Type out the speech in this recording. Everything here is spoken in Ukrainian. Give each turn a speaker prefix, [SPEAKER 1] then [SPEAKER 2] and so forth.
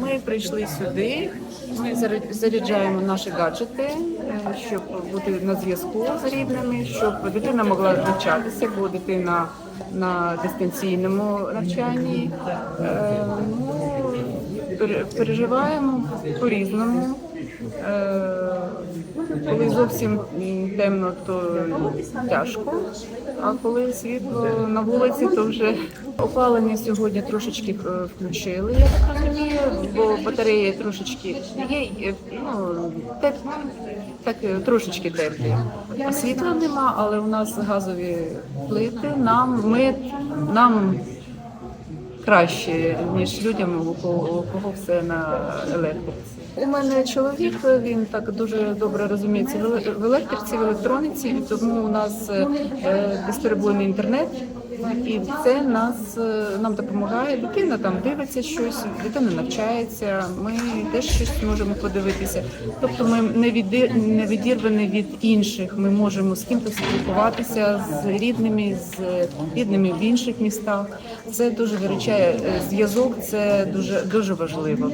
[SPEAKER 1] Ми прийшли сюди. Ми заря- заряджаємо наші гаджети, е, щоб бути на зв'язку з рідними, щоб дитина могла навчатися, бо дитина на дистанційному навчанні. Е, ну, переживаємо по-різному. Е, Коли зовсім темно, то тяжко. А коли світло на вулиці, то вже опалення сьогодні трошечки е, включили, я так розумію, бо батареї трошечки є, е, ну, теп, так е, трошечки теплі. Світла нема, але у нас газові плити. Нам ми нам краще, ніж людям, у кого, у кого все на електриці. У мене чоловік, він так дуже добре розуміється в електриці, в електроніці, і тому у нас е, безперебойний інтернет. І це нас е, нам допомагає. Дитина там дивиться щось, дитина навчається. Ми теж щось можемо подивитися. Тобто, ми не віди, не відірвані від інших. Ми можемо з кимось спілкуватися з рідними, з рідними в інших містах. Це дуже виручає е, зв'язок. Це дуже дуже важливо.